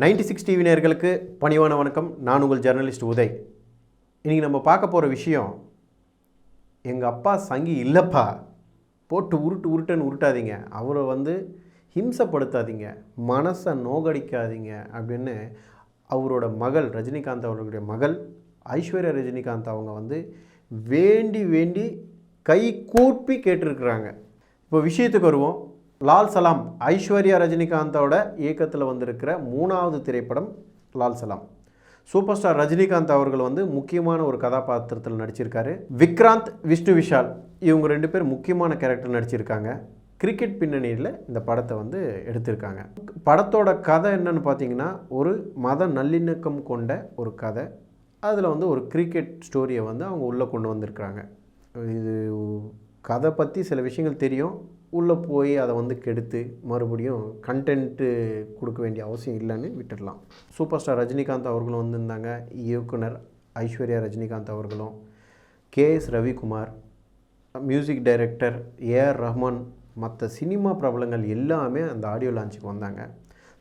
Ninety six TV நேர்களுக்கு பணிவான வணக்கம். நான் உங்கள் ஜெர்னலிஸ்ட் உதய். இன்றைக்கி நம்ம பார்க்க போகிற விஷயம் எங்கள் அப்பா சங்கி இல்லைப்பா போட்டு உருட்டு உருட்டுன்னு உருட்டாதீங்க. அவரை வந்து ஹிம்சப்படுத்தாதீங்க. மனசை நோகடிக்காதீங்க அப்படின்னு அவரோட மகள் ரஜினிகாந்த் அவர்களுடைய மகள் ஐஸ்வர்யா ரஜினிகாந்த் அவங்க வந்து வேண்டி வேண்டி கை கூப்பி கேட்டிருக்கிறாங்க. இப்போ விஷயத்துக்கு வருவோம். லால் சலாம் ஐஸ்வர்யா ரஜினிகாந்தோட இயக்கத்தில் வந்திருக்கிற மூணாவது திரைப்படம் லால் சலாம். சூப்பர் ஸ்டார் ரஜினிகாந்த் அவர்கள் வந்து முக்கியமான ஒரு கதாபாத்திரத்தில் நடிச்சிருக்காரு. விக்ராந்த் விஷ்ணு விஷால் இவங்க ரெண்டு பேர் முக்கியமான கேரக்டர் நடிச்சிருக்காங்க. கிரிக்கெட் பின்னணியில் இந்த படத்தை வந்து எடுத்திருக்காங்க. படத்தோட கதை என்னன்னு பார்த்தீங்கன்னா ஒரு மத நல்லிணக்கம் கொண்ட ஒரு கதை. அதில் வந்து ஒரு கிரிக்கெட் ஸ்டோரியை வந்து அவங்க உள்ளே கொண்டு வந்திருக்கிறாங்க. இது கதை பற்றி சில விஷயங்கள் தெரியும். உள்ளே போய் அதை வந்து கெடுத்து மறுபடியும் கண்டென்ட்டு கொடுக்க வேண்டிய அவசியம் இல்லைன்னு விட்டுடலாம். சூப்பர் ஸ்டார் ரஜினிகாந்த் அவர்களும் வந்திருந்தாங்க. இயக்குனர் ஐஸ்வர்யா ரஜினிகாந்த் அவர்களும். K S Ravikumar music director A R Rahman மற்ற சினிமா பிரபலங்கள் எல்லாமே அந்த ஆடியோ லான்ச்சுக்கு வந்தாங்க.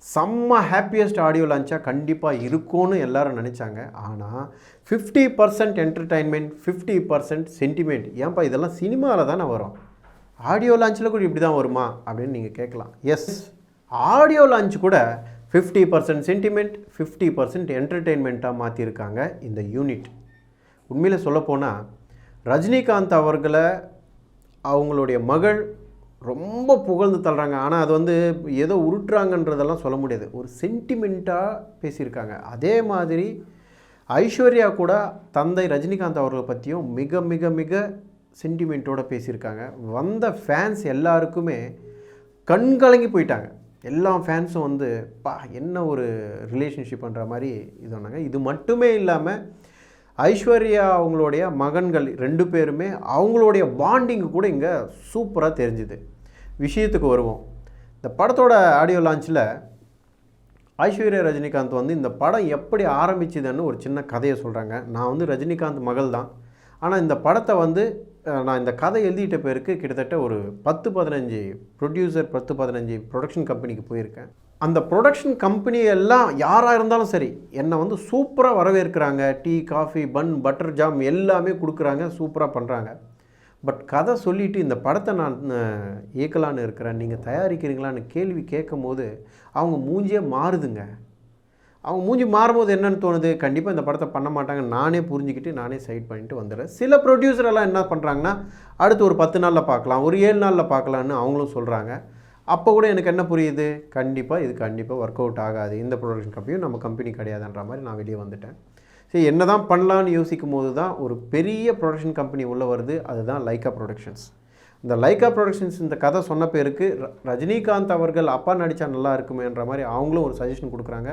செம்ம ஹாப்பியஸ்ட் ஆடியோ லான்ச்சாக கண்டிப்பாக இருக்கும்னு எல்லாரும் நினச்சாங்க. ஆனால் fifty percent entertainment fifty percent sentiment ஏன்பா இதெல்லாம் சினிமாவில் தானே வரும். ஆடியோ லான்ச்சில் கூட இப்படி தான் வருமா? அப்படின்னு நீங்கள் கேட்கலாம். எஸ் ஆடியோ லான்ச் கூட fifty percent sentiment fifty percent என்டர்டெயின்மெண்ட்டாக மாற்றிருக்காங்க இந்த யூனிட் உண்மையில் சொல்லப்போனால் ரஜினிகாந்த் அவர்களை அவங்களுடைய மகள் ரொம்ப புகழ்ந்து தள்ளுறாங்க. ஆனால் அது வந்து ஏதோ உருட்டுறாங்கன்றதெல்லாம் சொல்ல முடியாது. ஒரு சென்டிமெண்ட்டாக பேசியிருக்காங்க. அதே மாதிரி ஐஸ்வர்யா கூட தந்தை ரஜினிகாந்த் அவர்களை பற்றியும் மிக மிக மிக சென்டிமெண்ட்டோடு பேசியிருக்காங்க. வந்த ஃபேன்ஸ் எல்லாருக்குமே கண்கலங்கி போயிட்டாங்க. எல்லா ஃபேன்ஸும் வந்து பா என்ன ஒரு ரிலேஷன்ஷிப்ன்ற மாதிரி? இது பண்ணாங்க இது மட்டுமே இல்லாமல் ஐஸ்வர்யா அவங்களுடைய மகன்கள் ரெண்டு பேருமே அவங்களுடைய பாண்டிங் கூட இங்கே சூப்பராக தெரிஞ்சுது. விஷயத்துக்கு வருவோம். இந்த படத்தோட ஆடியோ லான்ச்சில் ஐஸ்வர்யா ரஜினிகாந்த் வந்து இந்த படம் எப்படி ஆரம்பிச்சுதுன்னு ஒரு சின்ன கதையை சொல்கிறாங்க நான் வந்து ரஜினிகாந்த் மகள் தான். ஆனால் இந்த படத்தை வந்து நான் இந்த கதை எழுதிட்ட பேருக்கு கிட்டத்தட்ட ஒரு பத்து பதினஞ்சு ப்ரொடியூசர் பத்து பதினஞ்சு ப்ரொடக்ஷன் கம்பெனிக்கு போயிருக்கேன். அந்த ப்ரொடக்ஷன் கம்பெனி எல்லாம் யாராக இருந்தாலும் சரி என்னை வந்து சூப்பராக வரவேற்கிறாங்க. Tea coffee bun butter jam எல்லாமே கொடுக்குறாங்க சூப்பராக பண்ணுறாங்க பட் கதை சொல்லிவிட்டு இந்த படத்தை நான் இயக்கலான்னு இருக்கிறேன். நீங்கள் தயாரிக்கிறீங்களான்னு கேள்வி கேட்கும் போது அவங்க மூஞ்சியே மாறுதுங்க. அவங்க மூஞ்சி மாறும்போது என்னென்னு தோணுது? கண்டிப்பாக இந்த படத்தை பண்ண மாட்டாங்க. நானே புரிஞ்சுக்கிட்டு நானே சைட் பண்ணிட்டு வந்துடுறேன். சில ப்ரொடியூசரெல்லாம் என்ன பண்ணுறாங்கன்னா அடுத்து ஒரு பத்து நாளில் பார்க்கலாம் ஒரு ஏழு நாளில் பார்க்கலான்னு அவங்களும் சொல்கிறாங்க அப்போ கூட எனக்கு என்ன புரியுது? கண்டிப்பாக இது கண்டிப்பாக ஒர்க் அவுட் ஆகாது. இந்த ப்ரொடக்ஷன் கம்பெனியும் நம்ம கம்பெனி கிடையாதுன்ற மாதிரி நான் வெளியே வந்துட்டேன். சரி என்ன தான் பண்ணலான்னு யோசிக்கும் போது தான் ஒரு பெரிய ப்ரொடக்ஷன் கம்பெனி உள்ளே வருது. அதுதான் லைக்கா ப்ரொடக்ஷன்ஸ் இந்த லைக்கா ப்ரொடக்ஷன்ஸ் இந்த கதை சொன்ன பேருக்கு ரஜினிகாந்த் அவர்கள் அப்பா நடித்தா நல்லா இருக்குமேன்ற மாதிரி அவங்களும் ஒரு சஜஷன் கொடுக்குறாங்க.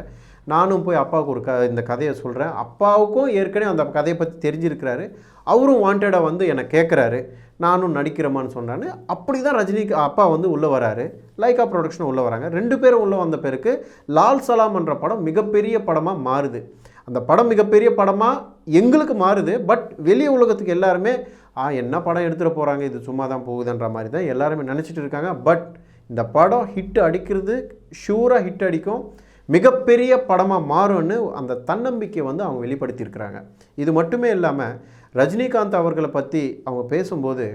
நானும் போய் அப்பாவுக்கு ஒரு க இந்த கதையை சொல்கிறேன் அப்பாவுக்கும் ஏற்கனவே அந்த கதையை பற்றி தெரிஞ்சிருக்கிறாரு. அவரும் வாண்டடாக வந்து என்னை கேட்குறாரு நானும் நடிக்கிறேமான்னு சொன்னான்னு. அப்படி தான் ரஜினி அப்பா வந்து உள்ளே வராரு. லைக்கா ப்ரொடக்ஷன் உள்ளே வராங்க. ரெண்டு பேரும் உள்ளே வந்த பிறகு லால் சலாம் என்ற படம் மிகப்பெரிய படமாக மாறுது. அந்த படம் மிகப்பெரிய படமாக எங்களுக்கு மாறுது. பட் வெளி உலகத்துக்கு எல்லாருமே ஆ என்ன படம் எடுத்துகிட்டு போகிறாங்க இது சும்மா தான் போகுதுன்ற மாதிரி தான் எல்லாருமே நினச்சிட்டு இருக்காங்க. பட் இந்த படம் ஹிட் அடிக்கிறது ஷூராக ஹிட் அடிக்கும். மிகப்பெரிய படமாக மாறும்னு அந்த தன்னம்பிக்கையை வந்து அவங்க வெளிப்படுத்தியிருக்கிறாங்க. இது மட்டுமே இல்லாமல் ரஜினிகாந்த் அவர்களை பற்றி அவங்க பேசும்போது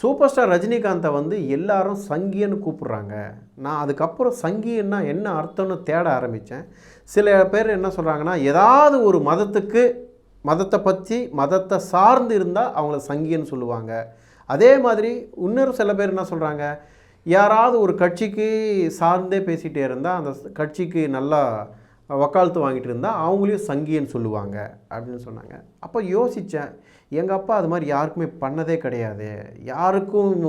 சூப்பர் ஸ்டார் ரஜினிகாந்தை வந்து எல்லாரும் சங்கின்னு கூப்பிட்றாங்க. நான் அதுக்கப்புறம் சங்கின்னா என்ன அர்த்தம்னு தேட ஆரம்பித்தேன் சில பேர் என்ன சொல்கிறாங்கன்னா ஏதாவது ஒரு மதத்துக்கு மதத்தை பற்றி மதத்தை சார்ந்து இருந்தால் அவங்கள சங்கின்னு சொல்லுவாங்க. அதே மாதிரி இன்னொரு சில பேர் என்ன சொல்கிறாங்க யாராவது ஒரு கட்சிக்கு சார்ந்தே பேசிகிட்டே இருந்தால் அந்த கட்சிக்கு நல்லா வக்காலத்து வாங்கிட்டு இருந்தால் அவங்களையும் சங்கின்னு சொல்லுவாங்க அப்படின்னு சொன்னாங்க. அப்போ யோசித்தேன் எங்கள் அப்பா அது மாதிரி யாருக்குமே பண்ணதே கிடையாது. யாருக்கும்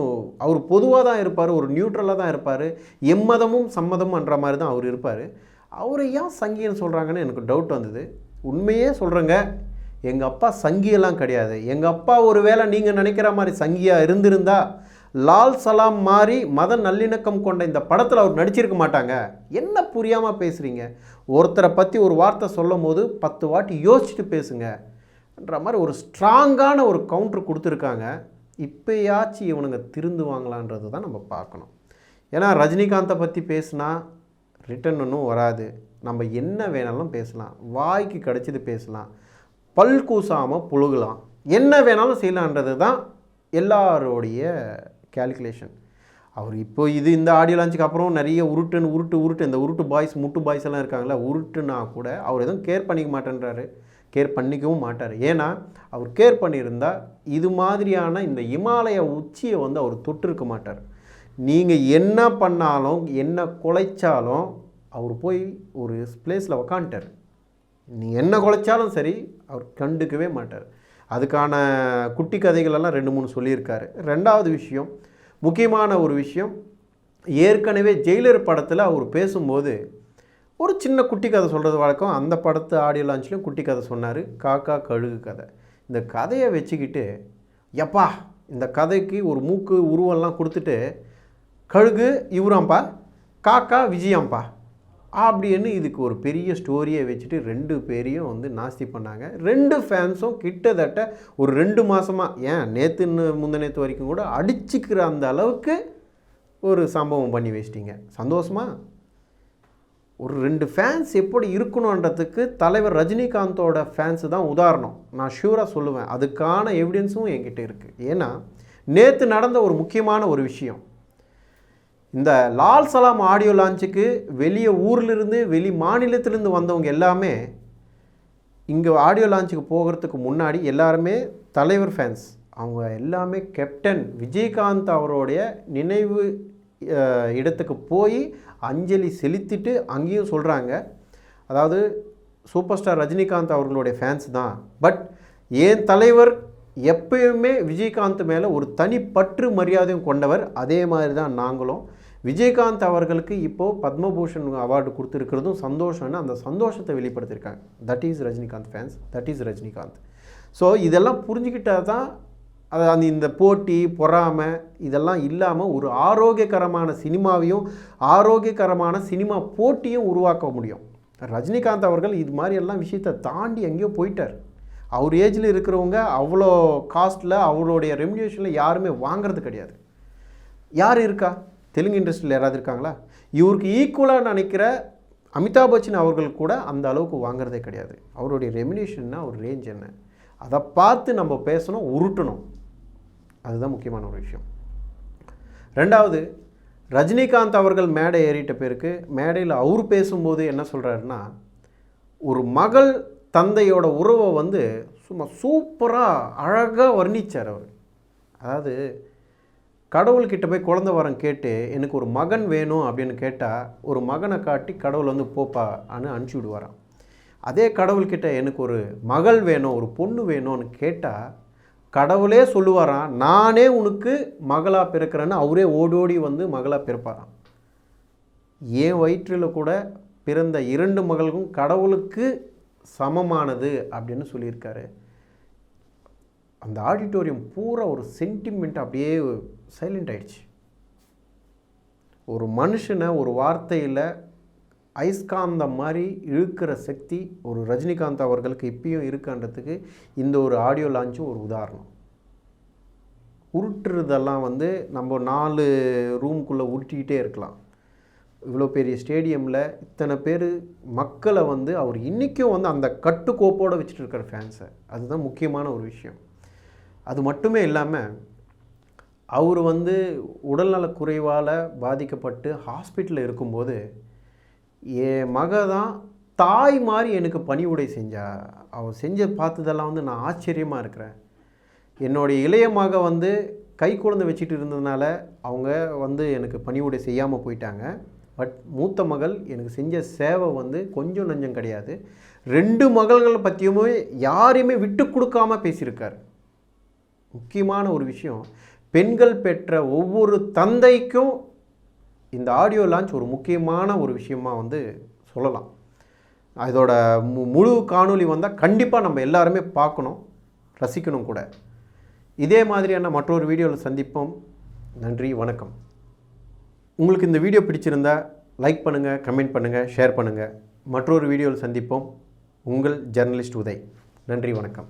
அவர் பொதுவாக தான் இருப்பார் ஒரு நியூட்ரலாக தான் இருப்பார் எம்மதமும் சம்மதமும்ன்ற மாதிரி தான் அவர் இருப்பார். அவரை ஏன் சங்கின்னு சொல்கிறாங்கன்னு எனக்கு டவுட் வந்தது. உண்மையே சொல்கிறேங்க எங்கள் அப்பா சங்கியெல்லாம் கிடையாது. எங்கள் அப்பா ஒரு வேளை நீங்கள் நினைக்கிற மாதிரி சங்கியாக இருந்திருந்தால் லால் சலாம் மாதிரி மத நல்லிணக்கம் கொண்ட இந்த படத்தில் அவர் நடிச்சிருக்க மாட்டாங்க. என்ன புரியாமல் பேசுகிறீங்க ஒருத்தரை பற்றி ஒரு வார்த்தை சொல்லும் போது பத்து வாட்டி யோசிச்சுட்டு பேசுங்கன்ற மாதிரி ஒரு ஸ்ட்ராங்கான ஒரு கவுண்டர் கொடுத்துருக்காங்க. இப்போயாச்சும் இவனுங்க திருந்துவாங்களான்றது தான் நம்ம பார்க்கணும். ஏன்னா ரஜினிகாந்தை பற்றி பேசுனா ரிட்டன் ஒன்றும் வராது. நம்ம என்ன வேணாலும் பேசலாம். வாய்க்கு கிடச்சிது பேசலாம். பல் கூசாமல் புழுகலாம். என்ன வேணாலும் செய்யலான்றது தான் எல்லாருடைய கேல்குலேஷன் அவர் இப்போ இது இந்த ஆடியோ லான்ச்சுக்கு அப்புறம் நிறைய உருட்டுன்னு உருட்டு உருட்டு இந்த உருட்டு பாய்ஸ் முட்டு பாய்ஸ் எல்லாம் இருக்காங்களா உருட்டுனா கூட அவர் எதுவும் கேர் பண்ணிக்க மாட்டேன்றாரு. கேர் பண்ணிக்கவும் மாட்டார். ஏன்னா அவர் கேர் பண்ணியிருந்தால் இது மாதிரியான இந்த இமாலய உச்சியை வந்து அவர் தொட்டிருக்க மாட்டார். நீங்கள் என்ன பண்ணாலும் என்ன குலைச்சாலும் அவர் போய் ஒரு பிளேஸில் உக்காந்துட்டார். நீ என்ன குலைச்சாலும் சரி அவர் கண்டுக்கவே மாட்டார். அதுக்கான குட்டி கதைகளெல்லாம் ரெண்டு மூணு சொல்லியிருக்காரு. ரெண்டாவது விஷயம் முக்கியமான ஒரு விஷயம் ஏற்கனவே ஜெயிலர் படத்தில் அவர் பேசும்போது ஒரு சின்ன குட்டி கதை சொல்கிறது வழக்கம். அந்த படத்து ஆடியோ லான்ச்லேயும் குட்டி கதை சொன்னார். காக்கா கழுகு கதை. இந்த கதையை வச்சுக்கிட்டு எப்பா இந்த கதைக்கு ஒரு மூக்கு உருவெல்லாம் கொடுத்துட்டு கழுகு இவராம்பா காக்கா விஜயாம்பா அப்படின்னு இதுக்கு ஒரு பெரிய ஸ்டோரியை வச்சுட்டு ரெண்டு பேரையும் வந்து நாஸ்தி பண்ணாங்க. ரெண்டு ஃபேன்ஸும் கிட்டத்தட்ட ஒரு ரெண்டு மாதமாக ஏன் நேற்றுன்னு முந்த நேற்று வரைக்கும் கூட அடிச்சுக்கிற அந்த அளவுக்கு ஒரு சம்பவம் பண்ணி வச்சிட்டிங்க. சந்தோஷமா? ஒரு ரெண்டு ஃபேன்ஸ் எப்படி இருக்கணுன்றதுக்கு தலைவர் ரஜினிகாந்தோட ஃபேன்ஸு தான் உதாரணம். நான் ஷூராக சொல்லுவேன். அதுக்கான எவிடன்ஸும் என்கிட்ட இருக்குது ஏன்னா நேற்று நடந்த ஒரு முக்கியமான ஒரு விஷயம். இந்த லால் சலாம் ஆடியோ லான்ச்சுக்கு வெளியே ஊர்லேருந்து வெளி மாநிலத்திலேருந்து வந்தவங்க எல்லாமே இங்கே ஆடியோ லான்ச்சுக்கு போகிறதுக்கு முன்னாடி எல்லாருமே தலைவர் ஃபேன்ஸ் அவங்க எல்லாமே கேப்டன் விஜயகாந்த் அவருடைய நினைவு இடத்துக்கு போய் அஞ்சலி செலுத்திட்டு அங்கேயும் சொல்கிறாங்க அதாவது சூப்பர் ஸ்டார் ரஜினிகாந்த் அவர்களுடைய ஃபேன்ஸ் தான். பட் ஏன் தலைவர் எப்பயுமே விஜயகாந்த் மேலே ஒரு தனி பற்று மரியாதையும் கொண்டவர்? அதே மாதிரி தான் நாங்களும். விஜயகாந்த் அவர்களுக்கு இப்போது பத்மபூஷன் அவார்டு கொடுத்துருக்கிறதும் சந்தோஷம்னு அந்த சந்தோஷத்தை வெளிப்படுத்தியிருக்காங்க. That is Rajinikanth fans that is Rajinikanth so இதெல்லாம் புரிஞ்சுக்கிட்டால் தான் அது அந்த இந்த போட்டி பொறாமை இதெல்லாம் இல்லாமல் ஒரு ஆரோக்கியகரமான சினிமாவையும் ஆரோக்கியகரமான சினிமா போட்டியும் உருவாக்க முடியும். ரஜினிகாந்த் அவர்கள் இது மாதிரி எல்லாம் விஷயத்தை தாண்டி எங்கேயோ போயிட்டார். அவர் ஏஜில் இருக்கிறவங்க அவ்வளோ காஸ்ட்டில் அவருடைய ரெமினேஷனில் யாருமே வாங்குறது கிடையாது. யார் இருக்கா? தெலுங்கு இண்டஸ்ட்ரியில் யாராவது இருக்காங்களா? இவருக்கு ஈக்குவலாக நினைக்கிற அமிதாப் பச்சன் அவர்கள் கூட அந்த அளவுக்கு வாங்குறதே கிடையாது. அவருடைய ரெமினேஷன்னா ஒரு ரேஞ்ச் என்ன? அதை பார்த்து நம்ம பேசணும் உருட்டணும். அதுதான் முக்கியமான ஒரு விஷயம். ரெண்டாவது ரஜினிகாந்த் அவர்கள் மேடை ஏறிட்ட பேருக்கு மேடையில் அவர் பேசும்போது என்ன சொல்கிறாருன்னா ஒரு மகள் தந்தையோட உறவை வந்து சும்மா சூப்பராக அழகாக வர்ணிச்சார் அவர். அதாவது கடவுள்கிட்ட போய் குழந்த வரம் கேட்டு எனக்கு ஒரு மகன் வேணும் அப்படின்னு கேட்டால் ஒரு மகனை காட்டி கடவுள் வந்து போப்பா அனு அனுப்பிச்சி விடுவாராம். அதே கடவுள்கிட்ட எனக்கு ஒரு மகள் வேணும் ஒரு பொண்ணு வேணும்னு கேட்டால் கடவுளே சொல்லுவாராம் நானே உனக்கு மகளாக பிறக்கிறேன்னு அவரே ஓடி ஓடி வந்து மகளாக பிறப்பாராம். என் வயிற்றில் கூட பிறந்த இரண்டு மகள்களும் கடவுளுக்கு சமமானது அப்படின்னு சொல்லியிருக்காரு. அந்த ஆடிட்டோரியம் பூரா ஒரு சென்டிமெண்ட் அப்படியே சைலண்ட் ஆயிடுச்சு. ஒரு மனுஷனை ஒரு வார்த்தையில் ஐஸ்காந்தம் மாதிரி இழுக்கிற சக்தி ஒரு ரஜினிகாந்த் அவர்களுக்கு இப்பயும் இருக்கான்றதுக்கு இந்த ஒரு ஆடியோ லான்ச்சும் ஒரு உதாரணம். உருட்டுறதெல்லாம் வந்து நம்ம நாலு ரூம்குள்ளே உருட்டிக்கிட்டே இருக்கலாம். இவ்வளோ பெரிய ஸ்டேடியமில் இத்தனை பேர் மக்களை வந்து அவர் இன்றைக்கும் வந்து அந்த கட்டுக்கோப்போடு வச்சுட்டு இருக்கிற ஃபேன்ஸை அதுதான் முக்கியமான ஒரு விஷயம். அது மட்டுமே இல்லாமல் அவர் வந்து உடல்நலக் குறைவால் பாதிக்கப்பட்டு ஹாஸ்பிட்டலில் இருக்கும்போது என் மக தான் தாய் மாதிரி எனக்கு பணிவுடை செஞ்சா அவள் செஞ்ச பார்த்ததெல்லாம் வந்து நான் ஆச்சரியமாக இருக்கிறேன். என்னுடைய இளைய மக வந்து கை குழந்தை வச்சுட்டு இருந்ததுனால அவங்க வந்து எனக்கு பணிவுடை செய்யாமல் போயிட்டாங்க. பட் மூத்த மகள் எனக்கு செஞ்ச சேவை வந்து கொஞ்சம் நஞ்சம் கிடையாது. ரெண்டு மகள்களை பற்றியுமே யாரையுமே விட்டு கொடுக்காமல் பேசியிருக்காரு. முக்கியமான ஒரு விஷயம் பெண்கள் பெற்ற ஒவ்வொரு தந்தைக்கும் இந்த ஆடியோ லான்ச் ஒரு முக்கியமான ஒரு விஷயமா வந்து சொல்லலாம். அதோட மு முழு காணொளி வந்தால் கண்டிப்பாக நம்ம எல்லாருமே பார்க்கணும் ரசிக்கணும் கூட. இதே மாதிரியான மற்றொரு வீடியோவில் சந்திப்போம். நன்றி வணக்கம். உங்களுக்கு இந்த வீடியோ பிடிச்சிருந்தா லைக் பண்ணுங்கள் கமெண்ட் பண்ணுங்கள் ஷேர் பண்ணுங்கள் மற்றொரு வீடியோவில் சந்திப்போம். உங்கள் ஜெர்னலிஸ்ட் உதய். நன்றி வணக்கம்.